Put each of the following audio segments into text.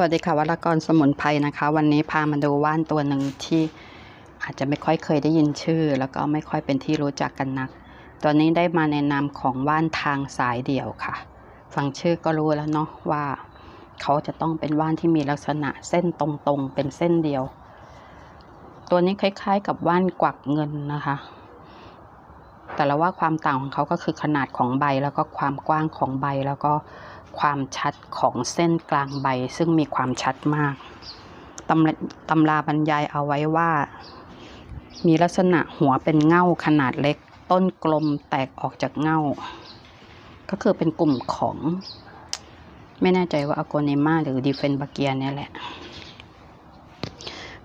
วัสดีค่ะวรกรสมุนไพรนะคะ วันนี้พามาดูว่านตัวหนึ่งที่อาจจะไม่ค่อยเคยได้ยินชื่อ แล้วก็ไม่ค่อยเป็นที่รู้จักกันนัก ตัวนี้ได้มาในนามของว่านทางสายเดี่ยวค่ะ ฟังชื่อก็รู้แล้วเนาะว่า เขาจะต้องเป็นว่านที่มีลักษณะเส้นตรงๆ เป็นเส้นเดียว ตัวนี้คล้ายๆ กับว่านกวักเงินนะคะ แต่ละว่าความต่างของเขาก็คือขนาดของใบแล้วก็ความกว้างของใบแล้วก็ความชัดของเส้นกลางใบซึ่งมีความชัดมากตำราตำราบรรยายเอาไว้ว่า มีลักษณะหัวเป็นเง่าขนาดเล็ก ต้นกลมแตกออกจากเง่า ก็คือเป็นกลุ่มของ ไม่แน่ใจว่าอโกเนมาหรือดิเฟนบาเกียเนี่ยแหละ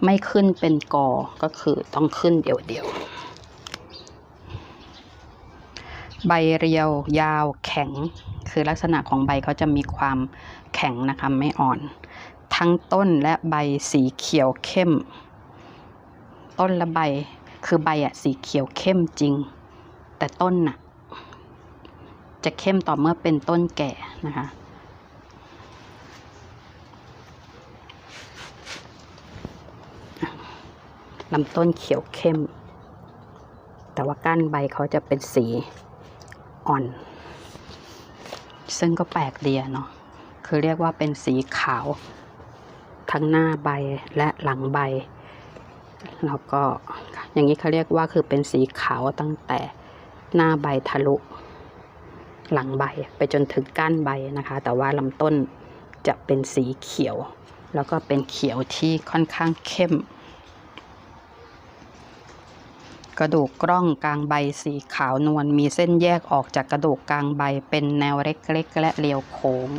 ไม่ขึ้นเป็นกอก็คือต้องขึ้นเดี่ยวๆ ใบเรียวยาวแข็ง คือลักษณะของใบเขาจะมีความแข็งนะคะไม่อ่อน ทั้งต้นและใบสีเขียวเข้ม ต้นและใบคือใบอะสีเขียวเข้มจริง แต่ต้นน่ะจะเข้มต่อเมื่อเป็นต้นแก่นะคะลำต้นเขียวเข้ม แต่ว่าก้านใบเขาจะเป็นสี อ่อน ซึ่งก็แปลกเดีอะเนาะคือเรียกว่าเป็นสีขาว ทั้งหน้าใบและหลังใบ แล้วก็อย่างนี้เขาเรียกว่าคือเป็นสีขาวตั้งแต่หน้าใบทะลุ หลังใบไปจนถึงก้านใบนะคะ แต่ว่าลำต้นจะเป็นสีเขียว แล้วก็เป็นเขียวที่ค่อนข้างเข้ม กระดูกกล้องกลางใบสีขาวนวลมีเส้นแยกออกจากกระดูกกลางใบเป็นแนวเล็กๆ และเรียวโค้ง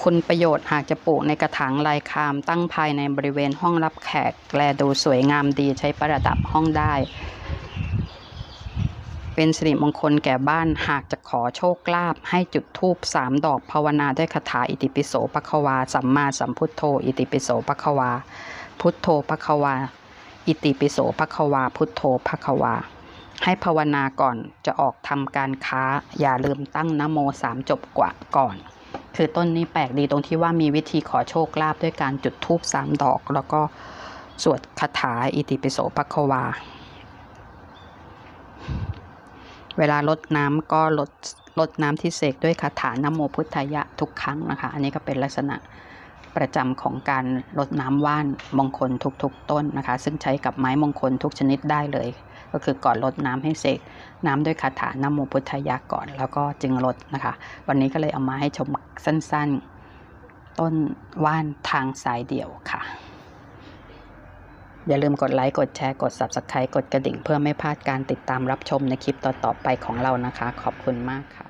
คุณประโยชน์หากจะปลูกในกระถางลายคามตั้งภายในบริเวณห้องรับแขก แลดูสวยงามดีใช้ประดับห้องได้ เป็นสิริมงคลแก่บ้านหากจะขอโชคลาภให้จุดธูปสามดอกภาวนาด้วยคาถาอิติปิโสปะควา สัมมาสัมพุทโธ อิติปิโสปะควา พุทโธปะควา อิติปิโสภควาพุทโธภควา ให้ภาวนาก่อนจะออกทำการค้า อย่าลืมตั้งนโมสามจบกว่าก่อน คือต้นนี้แปลกดีตรงที่ว่ามีวิธีขอโชคลาภด้วยการจุดธูปสามดอก แล้วก็สวดคาถาอิติปิโสภควา เวลาลดน้ำก็ลดลดน้ำที่เสกด้วยคาถานโมพุทธายะทุกครั้งนะคะ อันนี้ก็เป็นลักษณะ ประจำของการลดน้ำว่านมงคลทุกๆ ต้นนะคะ ซึ่งใช้กับไม้มงคลทุกชนิดได้เลย ก็คือก่อนลดน้ำให้เสกน้ำด้วยคาถานโมพุทธยาก่อน แล้วก็จึงลดนะคะ วันนี้ก็เลยเอามาให้ชมสั้นๆ ต้นว่านทางสายเดี่ยวค่ะ อย่าลืมกดไลค์กดแชร์กด Subscribe กดกระดิ่ง เพื่อไม่พลาดการติดตามรับชมในคลิปต่อๆไปของเรานะคะ ขอบคุณมากค่ะ